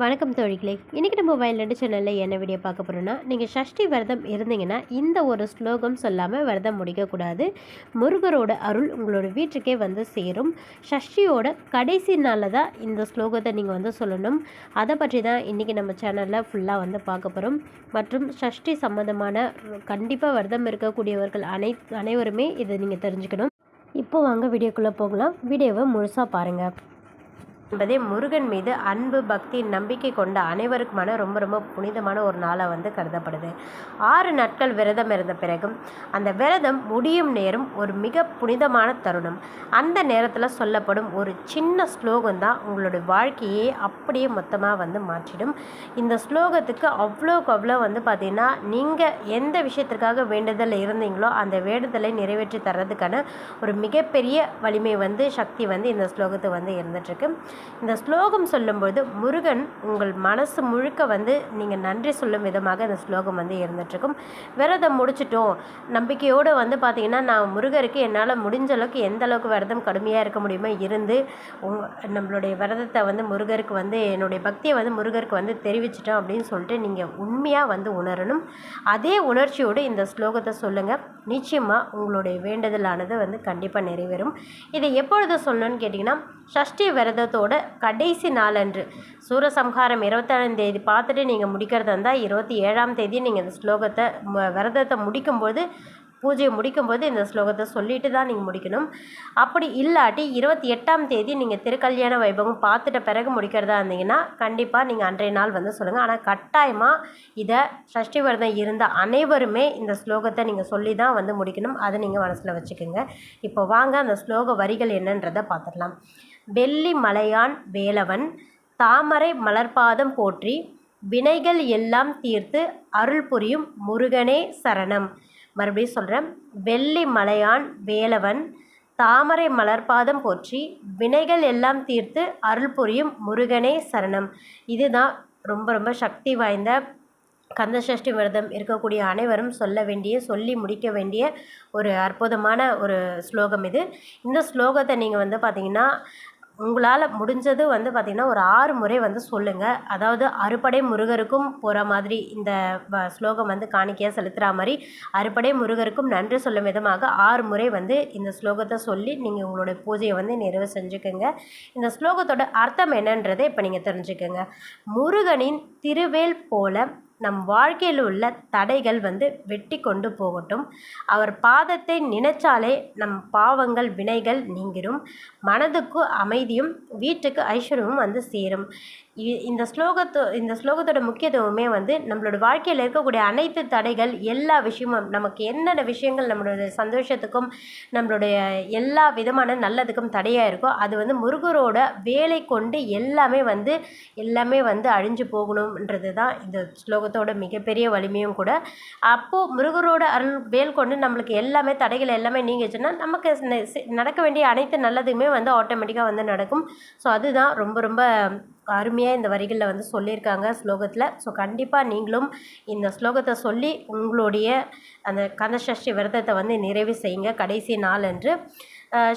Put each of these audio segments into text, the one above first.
வணக்கம் தோழிகளே. இன்றைக்கி நம்ம வயலண்டு சேனலில் என்ன வீடியோ பார்க்க போகிறோன்னா நீங்கள் சஷ்டி விரதம் இருந்தீங்கன்னா இந்த ஒரு ஸ்லோகம் சொல்லாமல் விரதம் முடிக்கக்கூடாது. முருகரோட அருள் உங்களோட வீட்டுக்கே வந்து சேரும். சஷ்டியோட கடைசி நாளில் தான் இந்த ஸ்லோகத்தை நீங்கள் வந்து சொல்லணும். அதை பற்றி தான் இன்றைக்கி நம்ம சேனலில் ஃபுல்லாக வந்து பார்க்க போகிறோம் மற்றும் சஷ்டி சம்மந்தமான கண்டிப்பாக விரதம் இருக்கக்கூடியவர்கள் அனை அனைவருமே இதை நீங்கள் தெரிஞ்சுக்கணும். இப்போ வாங்க வீடியோக்குள்ளே போகலாம். வீடியோவை முழுசாக பாருங்கள் என்பதே முருகன் மீது அன்பு பக்தி நம்பிக்கை கொண்ட அனைவருக்குமான ரொம்ப ரொம்ப புனிதமான ஒரு நாளாக வந்து கருதப்படுது. ஆறு நாட்கள் விரதம் இருந்த பிறகும் அந்த விரதம் முடியும் நேரம் ஒரு மிக புனிதமான தருணம். அந்த நேரத்தில் சொல்லப்படும் ஒரு சின்ன ஸ்லோகம் தான் உங்களுடைய வாழ்க்கையே அப்படியே மொத்தமாக வந்து மாற்றிடும். இந்த ஸ்லோகத்துக்கு அவ்வளோக்கு அவ்வளோ வந்து பார்த்திங்கன்னா நீங்கள் எந்த விஷயத்திற்காக வேண்டுதல் இருந்தீங்களோ அந்த வேண்டுதலை நிறைவேற்றி தர்றதுக்கான ஒரு மிகப்பெரிய வலிமை வந்து சக்தி வந்து இந்த ஸ்லோகத்தை வந்து இருந்துகிட்ருக்கு இந்த ஸ்லோகம் சொல்லும்போது முருகன் உங்கள் மனசு முழுக்க வந்து நீங்கள் நன்றி சொல்லும் விதமாக இந்த ஸ்லோகம் வந்து இருந்துகிட்ருக்கும் விரதம் முடிச்சிட்டோம். நம்பிக்கையோடு வந்து பார்த்திங்கன்னா நான் முருகருக்கு என்னால் முடிஞ்ச அளவுக்கு எந்த அளவுக்கு விரதம் கடுமையாக இருக்க முடியுமோ இருந்து உங் நம்மளுடைய விரதத்தை வந்து முருகருக்கு வந்து என்னுடைய பக்தியை வந்து முருகருக்கு வந்து தெரிவிச்சிட்டோம் அப்படின்னு சொல்லிட்டு நீங்கள் உண்மையாக வந்து உணரணும். அதே உணர்ச்சியோடு இந்த ஸ்லோகத்தை சொல்லுங்கள் நிச்சயமாக உங்களுடைய வேண்டுதலானது வந்து கண்டிப்பாக நிறைவேறும். இதை எப்பொழுது சொல்லணும்னு கேட்டிங்கன்னா ஷஷ்டி விரதத்தோடு கடைசி நாளன்று. சூரசம்ஹாரம் இருபத்தேழாம் தேதி பார்த்துட்டு நீங்கள் முடிக்கிறதா இருந்தால் இருபத்தி ஏழாம் தேதி நீங்கள் இந்த ஸ்லோகத்தை விரதத்தை முடிக்கும்போது பூஜையை முடிக்கும்போது இந்த ஸ்லோகத்தை சொல்லிட்டு தான் நீங்கள் முடிக்கணும். அப்படி இல்லாட்டி இருபத்தி எட்டாம் தேதி நீங்கள் திருக்கல்யாண வைபவம் பார்த்துட்ட பிறகு முடிக்கிறதா இருந்தீங்கன்னா கண்டிப்பாக நீங்கள் அன்றைய நாள் வந்து சொல்லுங்கள் ஆனால் கட்டாயமாக இதை சஷ்டி விரதம் இருந்த அனைவருமே இந்த ஸ்லோகத்தை நீங்கள் சொல்லி தான் வந்து முடிக்கணும். அதை நீங்கள் மனசில் வச்சுக்கோங்க. இப்போ வாங்க அந்த ஸ்லோக வரிகள் என்னன்றதை பார்த்துடலாம். வெள்ளி மலையான் வேலவன் தாமரை மலர்பாதம் போற்றி வினைகள் எல்லாம் தீர்த்து அருள் புரியும் முருகனே சரணம். மறுபடியும் சொல்கிறேன் வெள்ளி மலையான் வேலவன் தாமரை மலர்பாதம் போற்றி வினைகள் எல்லாம் தீர்த்து அருள் புரியும் முருகனே சரணம். இதுதான் ரொம்ப ரொம்ப சக்தி வாய்ந்த கந்தசஷ்டி விரதம் இருக்கக்கூடிய அனைவரும் சொல்ல வேண்டிய சொல்லி முடிக்க வேண்டிய ஒரு அற்புதமான ஒரு ஸ்லோகம் இது. இந்த ஸ்லோகத்தை நீங்கள் வந்து பார்த்திங்கன்னா உங்களால் முடிஞ்சது வந்து பார்த்திங்கன்னா ஒரு ஆறு முறை வந்து சொல்லுங்கள் அதாவது அறுபடை முருகருக்கும் போகிற மாதிரி இந்த ஸ்லோகம் வந்து காணிக்கையாக செலுத்துகிற மாதிரி அறுபடை முருகருக்கும் நன்றி சொல்லும் விதமாக ஆறு முறை வந்து இந்த ஸ்லோகத்தை சொல்லி நீங்கள் உங்களுடைய பூஜையை வந்து நிறைவு செஞ்சுக்கோங்க. இந்த ஸ்லோகத்தோட அர்த்தம் என்னன்றதை இப்போ நீங்கள் தெரிஞ்சுக்கோங்க. முருகனின் திருவேல் போல நம் வாழ்க்கையில் உள்ள தடைகள் வந்து வெட்டி கொண்டு போகட்டும். அவர் பாதத்தை நினைச்சாலே நம் பாவங்கள் வினைகள் நீங்கிடும் மனதுக்கு அமைதியும் வீட்டுக்கு ஐஸ்வர்யமும் வந்து சேரும். இந்த ஸ்லோகத்தோ இந்த ஸ்லோகத்தோட முக்கியத்துவமே வந்து நம்மளோட வாழ்க்கையில் இருக்கக்கூடிய அனைத்து தடைகள் எல்லா விஷயமும் நமக்கு என்னென்ன விஷயங்கள் நம்மளுடைய சந்தோஷத்துக்கும் நம்மளுடைய எல்லா விதமான நல்லதுக்கும் தடையாக இருக்கோ அது வந்து முருகரோட வேலை கொண்டு எல்லாமே வந்து எல்லாமே வந்து அழிஞ்சு போகணுன்றது தான் இந்த ஸ்லோகத்தோட மிகப்பெரிய வலிமையும் கூட. அப்போது முருகரோட அருள் வேல் கொண்டு நம்மளுக்கு எல்லாமே தடைகள் எல்லாமே நீங்கிச்சுன்னா நமக்கு நடக்க வேண்டிய அனைத்து நல்லதுமே வந்து ஆட்டோமேட்டிக்காக வந்து நடக்கும். ஸோ அதுதான் ரொம்ப ரொம்ப அருமையாக இந்த வரிகளில் வந்து சொல்லியிருக்காங்க ஸ்லோகத்தில். ஸோ கண்டிப்பாக நீங்களும் இந்த ஸ்லோகத்தை சொல்லி உங்களுடைய அந்த கந்தசஷ்டி விரதத்தை வந்து நிறைவு செய்யுங்க. கடைசி நாள் என்று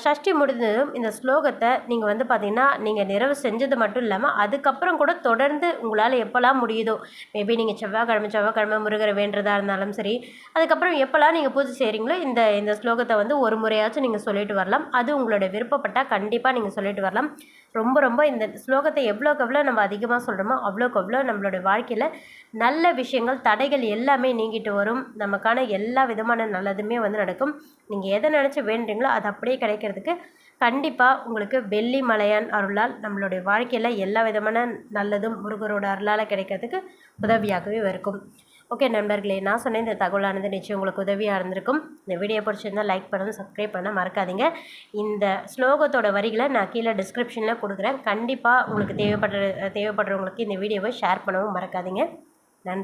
ஷஷ்டி முடிந்ததும் இந்த ஸ்லோகத்தை நீங்கள் வந்து பார்த்திங்கன்னா நீங்கள் நிறைவு செஞ்சது மட்டும் இல்லாமல் அதுக்கப்புறம் கூட தொடர்ந்து உங்களால் எப்போல்லாம் முடியுதோ மேபி நீங்கள் செவ்வாய்க்கிழமை செவ்வாய்க்கிழமை முருகரை வேண்டுறதா இருந்தாலும் சரி அதுக்கப்புறம் எப்போல்லாம் நீங்கள் பூஜை செய்கிறீங்களோ இந்த இந்த ஸ்லோகத்தை வந்து ஒரு முறையாச்சும் நீங்கள் சொல்லிட்டு வரலாம். அது உங்களோட விருப்பப்பட்டால் கண்டிப்பாக நீங்கள் சொல்லிட்டு வரலாம். ரொம்ப ரொம்ப இந்த ஸ்லோகத்தை எவ்வளோக்கு எவ்வளோ நம்ம அதிகமாக சொல்கிறோமோ அவ்வளோக்கு அவ்வளோ நம்மளுடைய வாழ்க்கையில் நல்ல விஷயங்கள் தடைகள் எல்லாமே நீங்கிட்டு வரும். நமக்கான எல்லா விதமான நல்லதுமே வந்து நடக்கும். நீங்கள் எதை நினச்சி வேண்டுறீங்களோ அது அப்படியே கிடைக்கிறதுக்கு கண்டிப்பாக உங்களுக்கு வெள்ளி மலையான் அருளால் நம்மளுடைய வாழ்க்கையில் எல்லா விதமான நல்லதும் முருகரோட அருளால் கிடைக்கிறதுக்கு உதவியாகவே இருக்கும். ஓகே நண்பர்களே நான் சொன்ன இந்த தகவலானது நிச்சயம் உங்களுக்கு உதவியாக இருந்திருக்கும். இந்த வீடியோ பிடிச்சிருந்தால் லைக் பண்ணணும் சப்ஸ்கிரைப் பண்ண மறக்காதீங்க. இந்த ஸ்லோகத்தோட வரிகளை நான் கீழே டிஸ்கிரிப்ஷனில் கொடுக்குறேன். கண்டிப்பாக உங்களுக்கு தேவைப்படுற தேவைப்படுறவங்களுக்கு இந்த வீடியோவை ஷேர் பண்ணவும் மறக்காதீங்க. நன்றி.